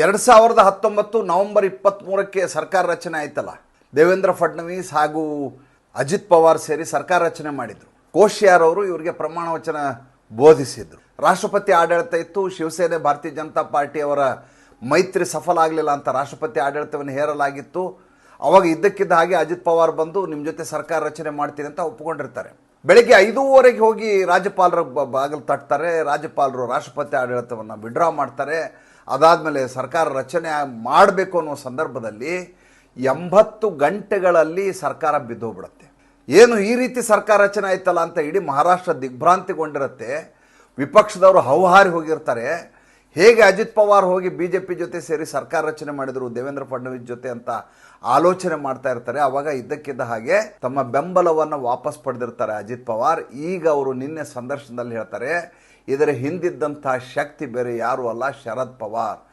ಎರಡು ಸಾವಿರದ ಹತ್ತೊಂಬತ್ತು ನವೆಂಬರ್ ಇಪ್ಪತ್ತ್ಮೂರಕ್ಕೆ ಸರ್ಕಾರ ರಚನೆ ಆಯ್ತಲ್ಲ. ದೇವೇಂದ್ರ ಫಡ್ನವೀಸ್ ಹಾಗೂ ಅಜಿತ್ ಪವಾರ್ ಸೇರಿ ಸರ್ಕಾರ ರಚನೆ ಮಾಡಿದರು. ಕೋಶ್ಯಾರ್ ಅವರು ಇವರಿಗೆ ಪ್ರಮಾಣ ವಚನ ಬೋಧಿಸಿದರು. ರಾಷ್ಟ್ರಪತಿ ಆಡಳಿತ ಇತ್ತು, ಶಿವಸೇನೆ, ಭಾರತೀಯ ಜನತಾ ಪಾರ್ಟಿಯವರ ಮೈತ್ರಿ ಸಫಲ ಆಗಲಿಲ್ಲ ಅಂತ ರಾಷ್ಟ್ರಪತಿ ಆಡಳಿತವನ್ನು ಹೇರಲಾಗಿತ್ತು. ಅವಾಗ ಇದ್ದಕ್ಕಿದ್ದ ಹಾಗೆ ಅಜಿತ್ ಪವಾರ್ ಬಂದು ನಿಮ್ಮ ಜೊತೆ ಸರ್ಕಾರ ರಚನೆ ಮಾಡ್ತೀನಿ ಅಂತ ಒಪ್ಪಿಕೊಂಡಿರ್ತಾರೆ. ಬೆಳಿಗ್ಗೆ ಐದೂವರೆಗೆ ಹೋಗಿ ರಾಜ್ಯಪಾಲರ ಬಾಗಿಲು ತಟ್ತಾರೆ. ರಾಜ್ಯಪಾಲರು ರಾಷ್ಟ್ರಪತಿ ಆಡಳಿತವನ್ನು ವಿಡ್ರಾ ಮಾಡ್ತಾರೆ. ಅದಾದಮೇಲೆ ಸರ್ಕಾರ ರಚನೆ ಮಾಡಬೇಕು ಅನ್ನೋ ಸಂದರ್ಭದಲ್ಲಿ ಎಂಬತ್ತು ಗಂಟೆಗಳಲ್ಲಿ ಸರ್ಕಾರ ಬಿದ್ದೋಗ್ಬಿಡುತ್ತೆ. ಏನು ಈ ರೀತಿ ಸರ್ಕಾರ ರಚನೆ ಆಯ್ತಲ್ಲ ಅಂತ ಇಡೀ ಮಹಾರಾಷ್ಟ್ರ ದಿಗ್ಭ್ರಾಂತಿಗೊಂಡಿರುತ್ತೆ. ವಿಪಕ್ಷದವರು ಹೌಹಾರಿ ಹೋಗಿರ್ತಾರೆ. ಹೇಗೆ ಅಜಿತ್ ಪವಾರ್ ಹೋಗಿ ಬಿ ಜೆ ಪಿ ಜೊತೆ ಸೇರಿ ಸರ್ಕಾರ ರಚನೆ ಮಾಡಿದರು, ದೇವೇಂದ್ರ ಫಡ್ನವೀಸ್ ಜೊತೆ ಅಂತ ಆಲೋಚನೆ ಮಾಡ್ತಾ ಇರ್ತಾರೆ, ಅವಾಗ ಇದ್ದಕ್ಕಿದ್ದ ಹಾಗೆ ತಮ್ಮ ಬೆಂಬಲವನ್ನು ವಾಪಸ್ ಪಡೆದಿರ್ತಾರೆ ಅಜಿತ್ ಪವಾರ್. ಈಗ ಅವರು ನಿನ್ನೆ ಸಂದರ್ಶನದಲ್ಲಿ ಹೇಳ್ತಾರೆ, ಇದರ ಹಿಂದಿದ್ದಂಥ ಶಕ್ತಿ ಬೇರೆ ಯಾರು ಅಲ್ಲ, ಶರದ್ ಪವಾರ್.